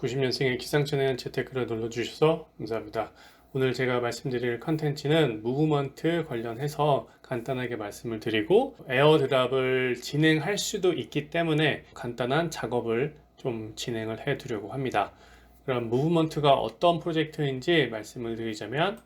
90년생의 기상천외한 재테크를 눌러주셔서 감사합니다. 오늘 제가 말씀드릴 컨텐츠는 무브먼트 관련해서 간단하게 말씀을 드리고 에어드랍을 진행할 수도 있기 때문에 간단한 작업을 좀 진행을 해 두려고 합니다. 그럼 무브먼트가 어떤 프로젝트인지 말씀을 드리자면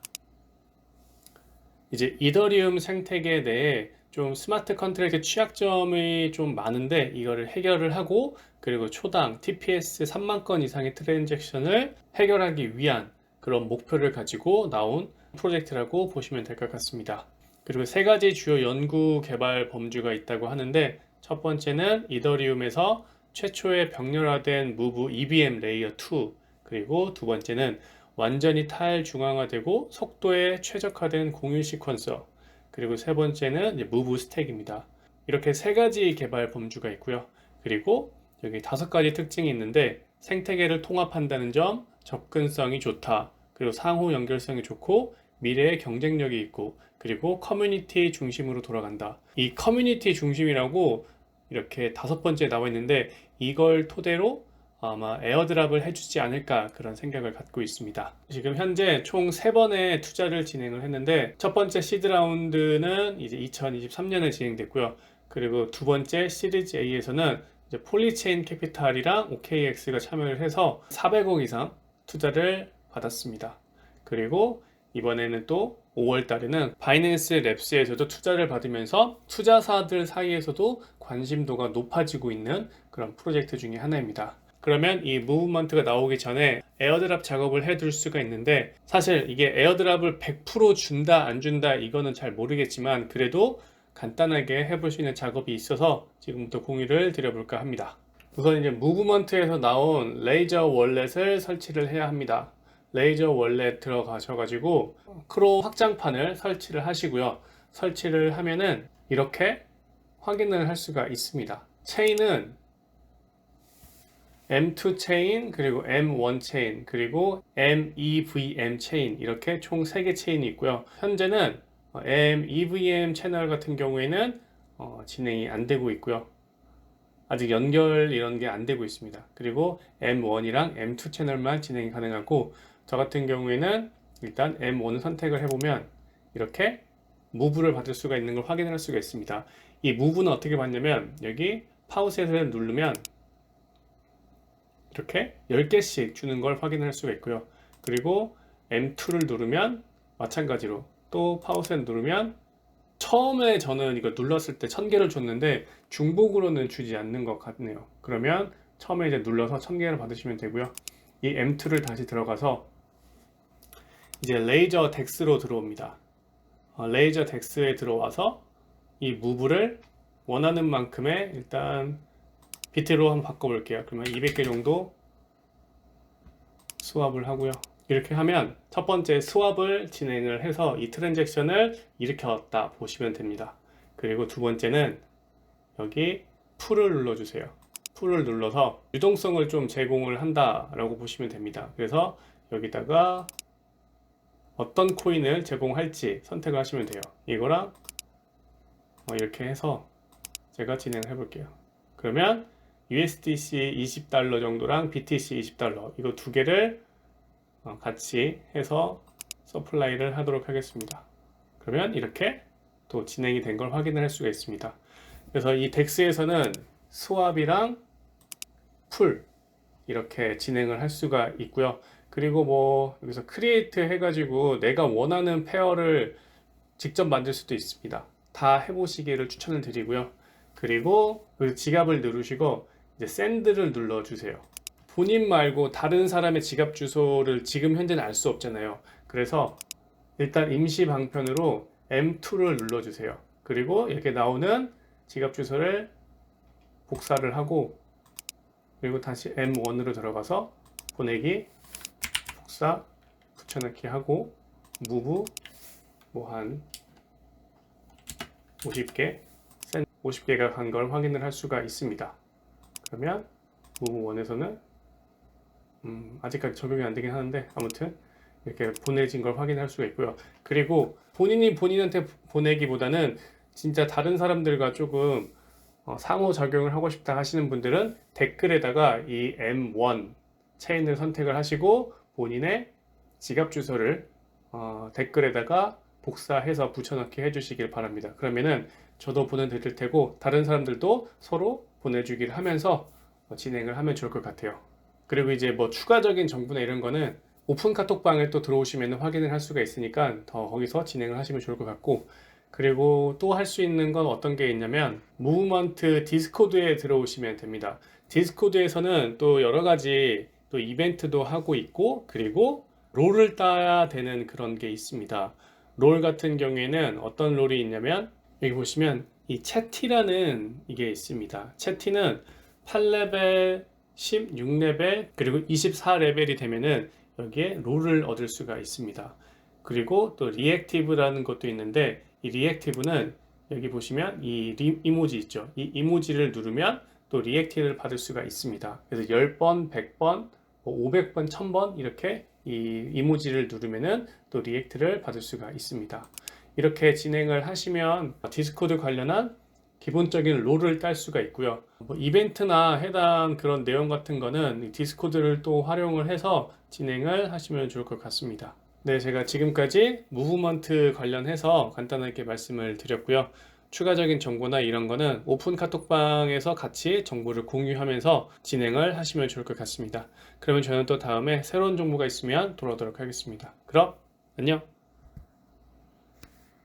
이제 이더리움 생태계 내에 좀 스마트 컨트랙트 취약점이 좀 많은데 이거를 해결을 하고 그리고 초당 TPS 3만 건 이상의 트랜잭션을 해결하기 위한 그런 목표를 가지고 나온 프로젝트라고 보시면 될 것 같습니다. 그리고 세 가지 주요 연구 개발 범주가 있다고 하는데 첫 번째는 이더리움에서 최초의 병렬화된 무브 EVM 레이어 2 그리고 두 번째는 완전히 탈 중앙화되고 속도에 최적화된 공유 시퀀서 그리고 세 번째는 무브 스택입니다. 이렇게 세 가지 개발 범주가 있고요. 그리고 여기 다섯 가지 특징이 있는데 생태계를 통합한다는 점, 접근성이 좋다. 그리고 상호 연결성이 좋고 미래의 경쟁력이 있고 그리고 커뮤니티 중심으로 돌아간다. 이 커뮤니티 중심이라고 이렇게 다섯 번째 나와 있는데 이걸 토대로 아마 에어드랍을 해주지 않을까 그런 생각을 갖고 있습니다. 지금 현재 총 세번의 투자를 진행을 했는데 첫 번째 시드 라운드는 이제 2023년에 진행됐고요. 그리고 두 번째 시리즈 A에서는 폴리체인 캐피탈이랑 OKX가 참여를 해서 400억 이상 투자를 받았습니다. 그리고 이번에는 또 5월 달에는 바이낸스 랩스에서도 투자를 받으면서 투자사들 사이에서도 관심도가 높아지고 있는 그런 프로젝트 중에 하나입니다. 그러면 이 무브먼트가 나오기 전에 에어드랍 작업을 해둘 수가 있는데 사실 이게 에어드랍을 100% 준다 안 준다 이거는 잘 모르겠지만 그래도 간단하게 해볼 수 있는 작업이 있어서 지금부터 공유를 드려볼까 합니다. 우선 이제 무브먼트에서 나온 레이저 월렛을 설치를 해야 합니다. 레이저 월렛 들어가셔가지고 크로 확장판을 설치를 하시고요. 설치를 하면은 이렇게 확인을 할 수가 있습니다. 체인은 M2 체인 그리고 M1 체인 그리고 MEVM 체인 이렇게 총 3개 체인이 있고요. 현재는 MEVM 채널 같은 경우에는 어, 진행이 안 되고 있고요. 아직 연결 이런 게 안 되고 있습니다. 그리고 M1이랑 M2 채널만 진행이 가능하고 저 같은 경우에는 일단 M1 선택을 해보면 이렇게 무브를 받을 수가 있는 걸 확인할 수가 있습니다. 이 무브는 어떻게 받냐면 여기 파우셋을 누르면 이렇게 10개씩 주는 걸 확인할 수가 있고요. 그리고 M2를 누르면 마찬가지로 또 파우셋 누르면 처음에 저는 이거 눌렀을 때 1000개를 줬는데 중복으로는 주지 않는 것 같네요. 그러면 처음에 이제 눌러서 1000개를 받으시면 되고요. 이 M2를 다시 들어가서 이제 레이저 덱스로 들어옵니다. 어, 레이저 덱스에 들어와서 이 무브를 원하는 만큼의 일단 비트로 한번 바꿔볼게요. 그러면 200개 정도 수합을 하고요. 이렇게 하면 첫 번째 수합을 진행을 해서 이 트랜잭션을 일으켰다 보시면 됩니다. 그리고 두 번째는 여기 풀을 눌러주세요. 풀을 눌러서 유동성을 좀 제공을 한다라고 보시면 됩니다. 그래서 여기다가 어떤 코인을 제공할지 선택을 하시면 돼요. 이거랑 어, 이렇게 해서 제가 진행을 해볼게요. 그러면 USDC 20달러 정도랑 BTC 20달러 이거 두 개를 어, 같이 해서 서플라이를 하도록 하겠습니다. 그러면 이렇게 또 진행이 된 걸 확인을 할 수가 있습니다. 그래서 이 덱스에서는 스왑이랑 풀 이렇게 진행을 할 수가 있고요. 그리고 뭐 여기서 크리에이트 해가지고 내가 원하는 페어를 직접 만들 수도 있습니다. 다 해보시기를 추천을 드리고요. 그리고 그 지갑을 누르시고 이제 샌드를 눌러주세요. 본인 말고 다른 사람의 지갑 주소를 지금 현재는 알 수 없잖아요. 그래서 일단 임시 방편으로 M2를 눌러주세요. 그리고 이렇게 나오는 지갑 주소를 복사를 하고 그리고 다시 M1으로 들어가서 보내기 복사 붙여넣기 하고 무브 뭐한 50개 50개가 간 걸 확인을 할 수가 있습니다. 그러면 무브 1에서는 음, 아직까지 적용이 안 되긴 하는데 아무튼 이렇게 보내진 걸 확인할 수가 있고요. 그리고 본인이 본인한테 보내기보다는 진짜 다른 사람들과 조금 어, 상호 작용을 하고 싶다 하시는 분들은 댓글에다가 이 M1 체인을 선택을 하시고 본인의 지갑 주소를 어, 댓글에다가 복사해서 붙여넣기 해주시길 바랍니다. 그러면은 저도 보내드릴 테고 다른 사람들도 서로 보내주기를 하면서 어, 진행을 하면 좋을 것 같아요. 그리고 이제 뭐 추가적인 정보나 이런 거는 오픈 카톡방에 또 들어오시면 확인을 할 수가 있으니까 더 거기서 진행을 하시면 좋을 것 같고 그리고 또 할 수 있는 건 어떤 게 있냐면 무브먼트 디스코드에 들어오시면 됩니다. 디스코드에서는 또 여러 가지 또 이벤트도 하고 있고 그리고 롤을 따야 되는 그런 게 있습니다. 롤 같은 경우에는 어떤 롤이 있냐면 여기 보시면 이 채티라는 이게 있습니다. 채티는 8레벨, 16레벨, 그리고 24레벨이 되면은 여기에 롤을 얻을 수가 있습니다. 그리고 또 리액티브라는 것도 있는데 이 리액티브는 여기 보시면 이 리- 이모지 있죠. 이 이모지를 누르면 또 리액티브를 받을 수가 있습니다. 그래서 10번, 100번, 500번, 1000번 이렇게 이 이모지를 누르면은 또 리액트를 받을 수가 있습니다. 이렇게 진행을 하시면 디스코드 관련한 기본적인 롤을 딸 수가 있고요. 뭐 이벤트나 해당 그런 내용 같은 거는 이 디스코드를 또 활용을 해서 진행을 하시면 좋을 것 같습니다. 네, 제가 지금까지 무브먼트 관련해서 간단하게 말씀을 드렸고요. 추가적인 정보나 이런 거는 오픈 카톡방에서 같이 정보를 공유하면서 진행을 하시면 좋을 것 같습니다. 그러면 저는 또 다음에 새로운 정보가 있으면 돌아오도록 하겠습니다. 그럼 안녕!